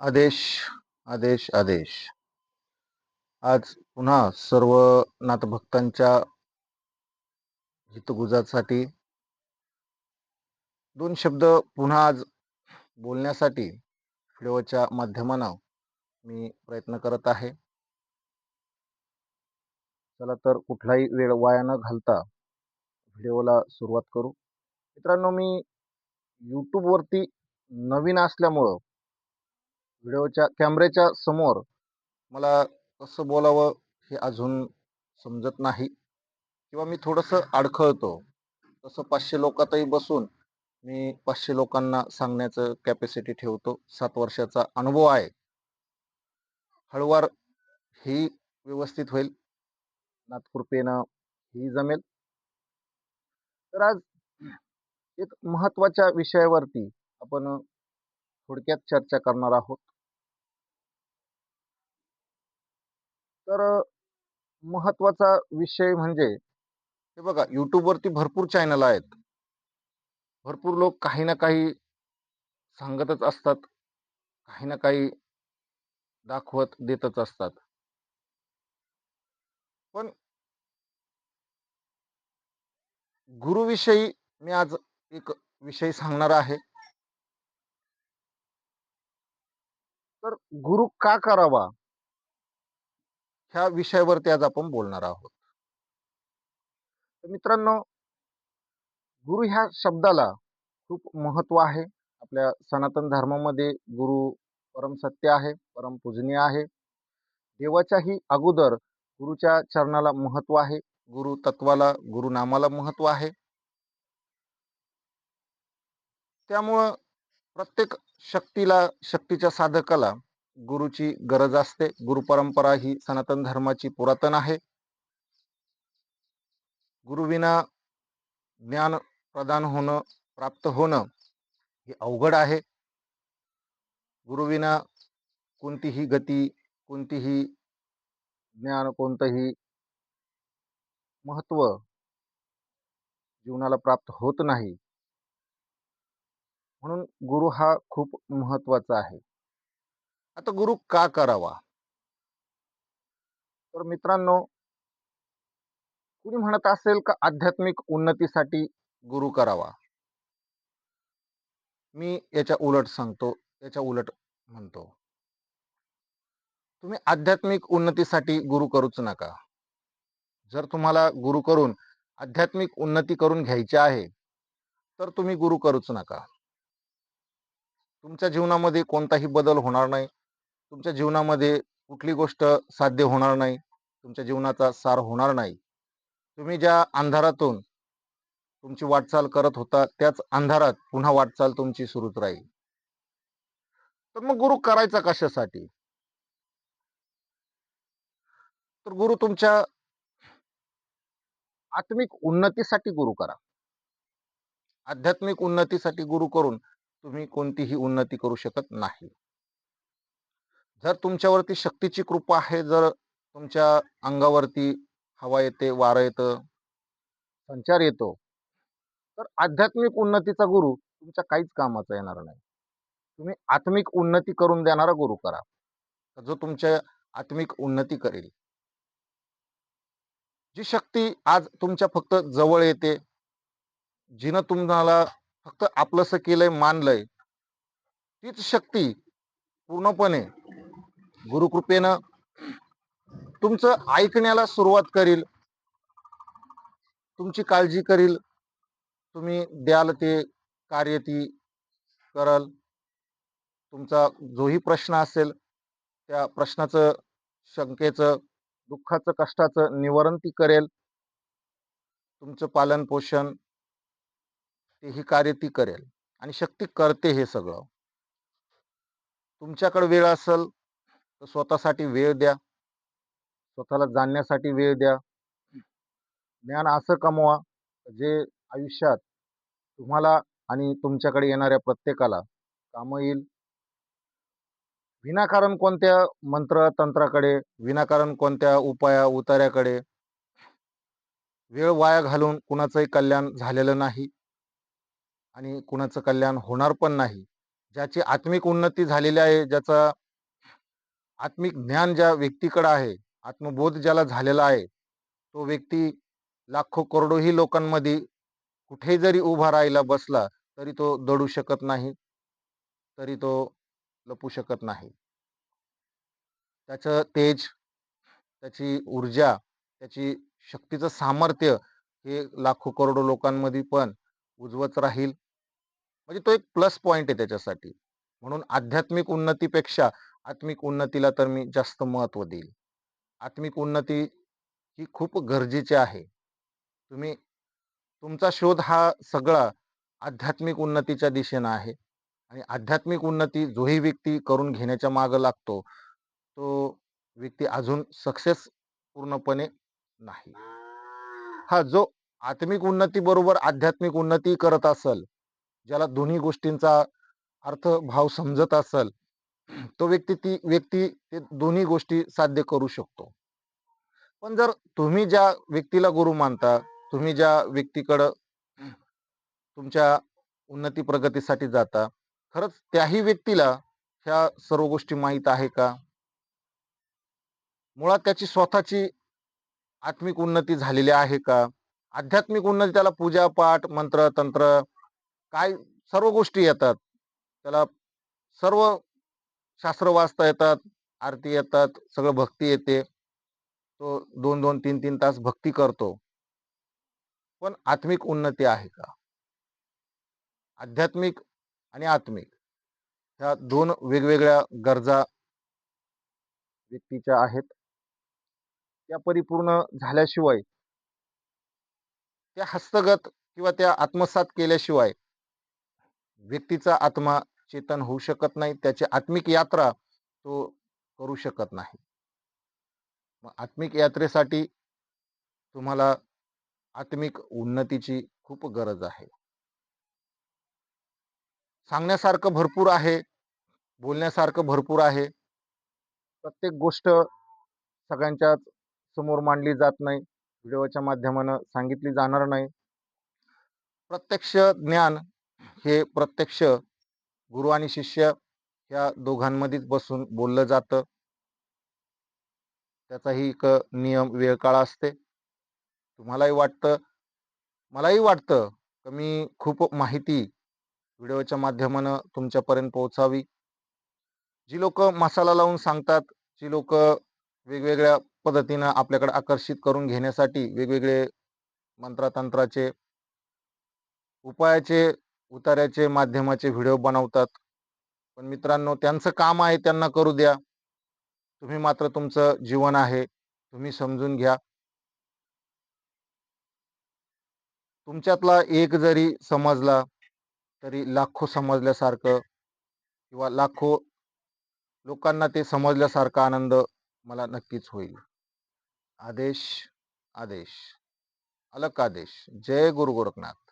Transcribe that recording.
आदेश आदेश आदेश. आज पुन्हा सर्व नाथभक्तांच्या हितगुजासाठी दोन शब्द पुन्हा आज बोलण्यासाठी व्हिडिओच्या माध्यमानं मी प्रयत्न करत आहे. चला तर कुठलाही वेळ वाया न घालता व्हिडिओला सुरुवात करू. मित्रांनो मी यूट्यूबवरती नवीन असल्यामुळं व्हिडिओच्या कॅमेऱ्याच्या समोर मला कसं बोलावं हे अजून समजत नाही. किंवा मी थोडंसं अडखळतो. तसं पाचशे लोकातही बसून मी पाचशे लोकांना सांगण्याचं कॅपॅसिटी ठेवतो. सात वर्षाचा अनुभव आहे. हळूवार ही व्यवस्थित होईल. नाथकृपेनं ही जमेल. तर आज एक महत्त्वाच्या विषयावरती आपण थोडक्यात चर्चा करणार आहोत. तर महत्त्वाचा विषय म्हणजे हे बघा यूट्यूबवरती भरपूर चॅनल आहेत. भरपूर लोक काही ना काही सांगतच असतात. काही ना काही दाखवत देतच असतात. पण गुरुविषयी मी आज एक विषय सांगणार आहे. तर गुरु का करावा? ह्या विषयावरती आज आपण बोलणार आहोत. तर मित्रांनो गुरु ह्या शब्दाला खूप महत्त्व आहे. आपल्या सनातन धर्मामध्ये गुरु परमसत्य आहे परमपूजनीय आहे. देवाच्याही अगोदर गुरुच्या चरणाला महत्त्व आहे. गुरु तत्वाला गुरुनामाला महत्त्व आहे. त्यामुळं प्रत्येक शक्तीला शक्तीच्या साधकाला गुरुची गरज असते. गुरुपरंपरा ही सनातन धर्माची पुरातन आहे. गुरुविना ज्ञान प्रदान होणं प्राप्त होणं हे अवघड आहे. गुरुविना कोणतीही गती कोणतीही ज्ञान कोणतंही महत्त्व जीवनाला प्राप्त होत नाही. म्हणून गुरु हा खूप महत्त्वाचा आहे. आता गुरु का करावा? तर मित्रांनो कुणी म्हणत असेल का आध्यात्मिक उन्नतीसाठी गुरु करावा? मी याच्या उलट सांगतो याच्या उलट म्हणतो. तुम्ही आध्यात्मिक उन्नतीसाठी गुरु करूच नका. जर तुम्हाला गुरु करून आध्यात्मिक उन्नती करून घ्यायची आहे तर तुम्ही गुरु करूच नका. तुमच्या जीवनामध्ये कोणताही बदल होणार नाही. तुमच्या जीवनामध्ये कुठली गोष्ट साध्य होणार नाही तुमच्या जीवनाचा सार होणार नाही. तुम्ही ज्या अंधारातून तुमची वाटचाल करत होता त्याच अंधारात पुन्हा वाटचाल तुमची सुरूच राहील. तर मग गुरु करायचा कशासाठी? तर गुरु तुमच्या आत्मिक उन्नतीसाठी गुरु करा. आध्यात्मिक उन्नतीसाठी गुरु करून तुम्ही कोणतीही उन्नती करू शकत नाही. जर तुमच्यावरती शक्तीची कृपा आहे जर तुमच्या अंगावरती हवा येते वारं येतं संचार येतो तर आध्यात्मिक उन्नतीचा गुरु तुमच्या काहीच कामाचा येणार नाही. तुम्ही आत्मिक उन्नती करून देणारा गुरु करा. जो तुमच्या आत्मिक उन्नती करेल. जी शक्ती आज तुमच्या फक्त जवळ येते जिनं तुम्हाला फक्त आपलंसं केलंय मानलंय तीच शक्ती पूर्णपणे गुरुकृपेनं तुमचं ऐकण्याला सुरुवात करील. तुमची काळजी करील. तुम्ही द्याल ते कार्य ती करल. तुमचा जोही प्रश्न असेल त्या प्रश्नाचं शंकेचं दुःखाचं कष्टाचं निवारण ती करेल. तुमचं पालन पोषण तेही कार्य ती करेल. आणि शक्ती करते हे सगळं. तुमच्याकडे वेळ असेल तर स्वतःसाठी वेळ द्या. स्वतःला जाणण्यासाठी वेळ द्या. ज्ञान असं कमवा जे आयुष्यात तुम्हाला आणि तुमच्याकडे येणाऱ्या प्रत्येकाला कामं येईल. विनाकारण कोणत्या मंत्र तंत्राकडे विनाकारण कोणत्या उपाया उतार्याकडे वेळ वाया घालून कुणाचंही कल्याण झालेलं नाही आणि कुणाचं कल्याण होणार पण नाही. ज्याची आत्मिक उन्नती झालेली आहे ज्याचा आत्मिक ज्ञान ज्या व्यक्तीकडं आहे आत्मबोध ज्याला झालेला आहे तो व्यक्ती लाखो करोडोही लोकांमध्ये कुठे जरी उभा राहायला बसला तरी तो दडू शकत नाही तरी तो लपू शकत नाही. त्याचं तेज त्याची ऊर्जा त्याची शक्तीचं सामर्थ्य हे लाखो करोडो लोकांमध्ये पण उजवत राहील. म्हणजे तो एक प्लस पॉईंट आहे त्याच्यासाठी. म्हणून आध्यात्मिक उन्नतीपेक्षा आत्मिक उन्नतीला तर मी जास्त महत्त्व देईल. आत्मिक उन्नती ही खूप गरजेची आहे. तुम्ही तुमचा शोध हा सगळा आध्यात्मिक उन्नतीच्या दिशेनं आहे. आणि आध्यात्मिक उन्नती जोही व्यक्ती करून घेण्याच्या मागं लागतो तो व्यक्ती अजून सक्सेस पूर्णपणे नाही. हा जो आत्मिक उन्नती बरोबर आध्यात्मिक उन्नती करत असल ज्याला दोन्ही गोष्टींचा अर्थ भाव समजत असल तो व्यक्ती ती व्यक्ती ते दोन्ही गोष्टी साध्य करू शकतो. पण जर तुम्ही ज्या व्यक्तीला गुरु मानता तुम्ही ज्या व्यक्तीकडं तुमच्या उन्नती प्रगतीसाठी जाता खरंच त्याही व्यक्तीला ह्या सर्व गोष्टी माहीत आहे का? मुळात त्याची स्वतःची आत्मिक उन्नती झालेली आहे का? आध्यात्मिक उन्नती त्याला पूजा पाठ मंत्र तंत्र काय सर्व गोष्टी येतात. त्याला सर्व शास्त्र वाचता येतात आरती येतात सगळं भक्ती येते. तो दोन दोन तीन तीन तास भक्ती करतो. पण आत्मिक उन्नती आहे का? आध्यात्मिक आणि आत्मिक ह्या दोन वेगवेगळ्या गरजा व्यक्तीच्या आहेत. त्या परिपूर्ण झाल्याशिवाय त्या हस्तगत किंवा त्या आत्मसात केल्याशिवाय व्यक्तीचा आत्मा चेतन होऊ शकत नाही. त्याची आत्मिक यात्रा तो करू शकत नाही. मग आत्मिक यात्रेसाठी तुम्हाला आत्मिक उन्नतीची खूप गरज आहे. सांगण्यासारखं भरपूर आहे बोलण्यासारखं भरपूर आहे. प्रत्येक गोष्ट सगळ्यांच्या समोर मांडली जात नाही. व्हिडिओच्या माध्यमानं सांगितली जाणार नाही. प्रत्यक्ष ज्ञान हे प्रत्यक्ष गुरु आणि शिष्य ह्या दोघांमध्येच बसून बोललं जातं. त्याचाही एक नियम वेळ काळ असते. तुम्हालाही वाटतं मलाही वाटतं की मी खूप माहिती व्हिडिओच्या माध्यमानं तुमच्यापर्यंत पोहोचावी? जी लोक मसाला लावून सांगतात जी लोक वेगवेगळ्या पद्धतीनं आपल्याकडे आकर्षित करून घेण्यासाठी वेगवेगळे मंत्रातंत्राचे उपायाचे उतार्याचे माध्यमाचे व्हिडिओ बनवतात. पण मित्रांनो त्यांचं काम आहे त्यांना करू द्या. तुम्ही मात्र तुमचं जीवन आहे तुम्ही समजून घ्या. तुमच्यातला एक जरी समजला तरी लाखो समजल्यासारखं किंवा लाखो लोकांना ते समजल्यासारखा आनंद मला नक्कीच होईल. आदेश आदेश. अलक आदेश जय गुरु गोरखनाथ.